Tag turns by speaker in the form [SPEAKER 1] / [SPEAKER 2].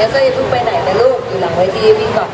[SPEAKER 1] เดนเซอร์ย่าเพิ่งไปไหนนะลูกอยู่หลังเวทีวิ่ก่อน